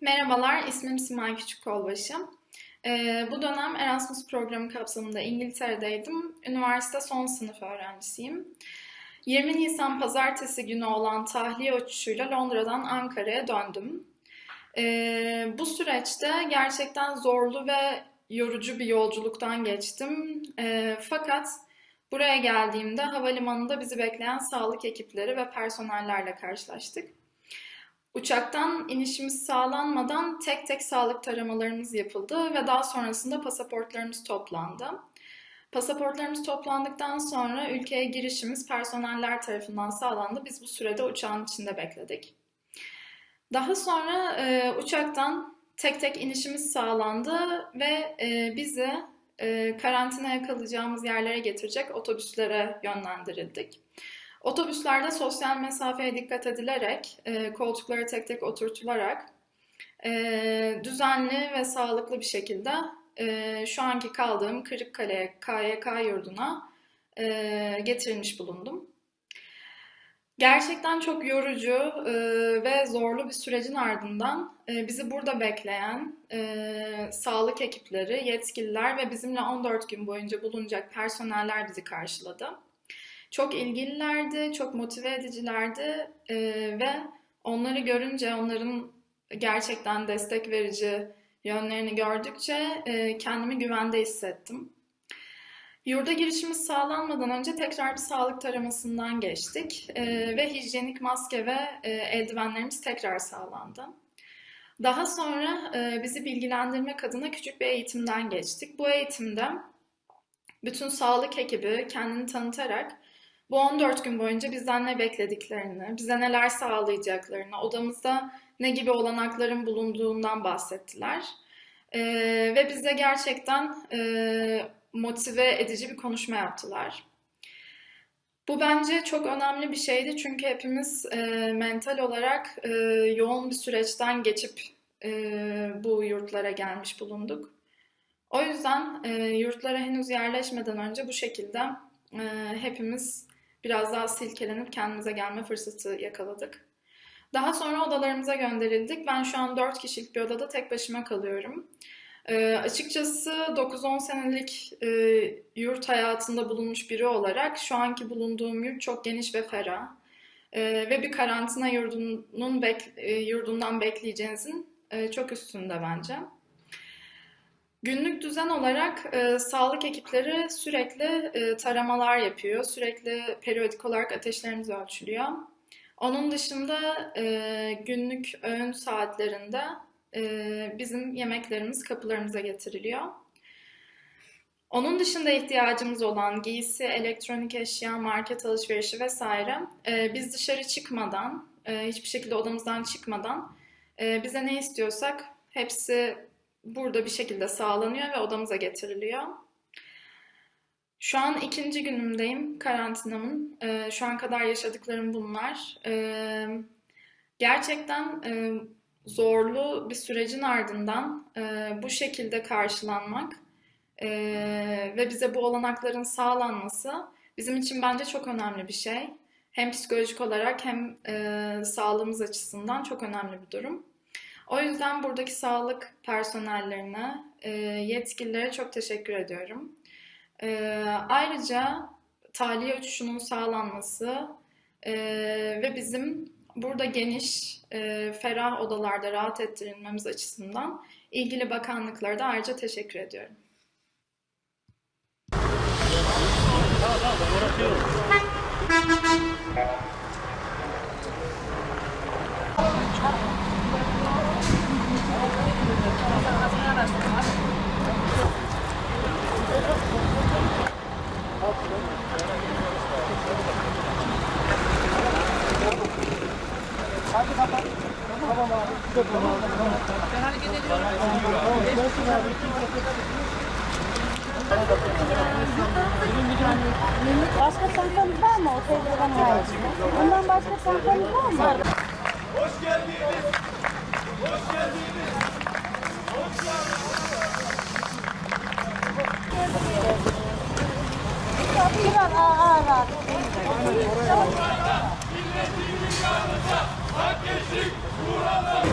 Merhabalar, ismim Simay Küçükkolbaşı. Ee, bu dönem Erasmus programı kapsamında İngiltere'deydim. Üniversite son sınıf öğrencisiyim. 20 Nisan pazartesi günü olan tahliye uçuşuyla Londra'dan Ankara'ya döndüm. Ee, bu süreçte gerçekten zorlu ve yorucu bir yolculuktan geçtim. Ee, fakat buraya geldiğimde havalimanında bizi bekleyen sağlık ekipleri ve personellerle karşılaştık. Uçaktan inişimiz sağlanmadan tek tek sağlık taramalarımız yapıldı ve daha sonrasında pasaportlarımız toplandı. Pasaportlarımız toplandıktan sonra ülkeye girişimiz personeller tarafından sağlandı. Biz bu sürede uçağın içinde bekledik. Daha sonra e, uçaktan tek tek inişimiz sağlandı ve e, bizi e, karantinaya kalacağımız yerlere getirecek otobüslere yönlendirildik. Otobüslerde sosyal mesafeye dikkat edilerek, e, koltuklara tek tek oturtularak e, düzenli ve sağlıklı bir şekilde e, şu anki kaldığım Kırıkkale KYK yurduna e, getirilmiş bulundum. Gerçekten çok yorucu e, ve zorlu bir sürecin ardından e, bizi burada bekleyen e, sağlık ekipleri, yetkililer ve bizimle 14 gün boyunca bulunacak personeller bizi karşıladı. Çok ilgililerdi, çok motive edicilerdi e, ve onları görünce, onların gerçekten destek verici yönlerini gördükçe e, kendimi güvende hissettim. Yurda girişimiz sağlanmadan önce tekrar bir sağlık taramasından geçtik e, ve hijyenik maske ve e, eldivenlerimiz tekrar sağlandı. Daha sonra e, bizi bilgilendirmek adına küçük bir eğitimden geçtik. Bu eğitimde bütün sağlık ekibi kendini tanıtarak bu 14 gün boyunca bizden ne beklediklerini, bize neler sağlayacaklarını, odamızda ne gibi olanakların bulunduğundan bahsettiler. E, ve bize gerçekten e, motive edici bir konuşma yaptılar. Bu bence çok önemli bir şeydi çünkü hepimiz e, mental olarak e, yoğun bir süreçten geçip e, bu yurtlara gelmiş bulunduk. O yüzden e, yurtlara henüz yerleşmeden önce bu şekilde e, hepimiz biraz daha silkelenip kendimize gelme fırsatı yakaladık. Daha sonra odalarımıza gönderildik. Ben şu an 4 kişilik bir odada tek başıma kalıyorum. E, açıkçası 9-10 senelik e, yurt hayatında bulunmuş biri olarak şu anki bulunduğum yurt çok geniş ve ferah. E, ve bir karantina yurdunun bek, e, yurdundan bekleyeceğinizin e, çok üstünde bence. Günlük düzen olarak e, sağlık ekipleri sürekli e, taramalar yapıyor. Sürekli periyodik olarak ateşlerimiz ölçülüyor. Onun dışında e, günlük öğün saatlerinde e, bizim yemeklerimiz kapılarımıza getiriliyor. Onun dışında ihtiyacımız olan giysi, elektronik eşya, market alışverişi vesaire e, biz dışarı çıkmadan, e, hiçbir şekilde odamızdan çıkmadan e, bize ne istiyorsak hepsi burada bir şekilde sağlanıyor ve odamıza getiriliyor. Şu an ikinci günümdeyim karantinamın. E, şu an kadar yaşadıklarım bunlar. E, gerçekten e, zorlu bir sürecin ardından e, bu şekilde karşılanmak e, ve bize bu olanakların sağlanması bizim için bence çok önemli bir şey. Hem psikolojik olarak hem e, sağlığımız açısından çok önemli bir durum. O yüzden buradaki sağlık personellerine, e, yetkililere çok teşekkür ediyorum. E, ayrıca tahliye uçuşunun sağlanması e, ve bizim burada geniş, ferah odalarda rahat ettirilmemiz açısından ilgili bakanlıklara da ayrıca teşekkür ediyorum. Başka çantanız var mı? Otelde hariç. Ondan başka çantanız var mı? Milletin yanında hak eşit kuralım.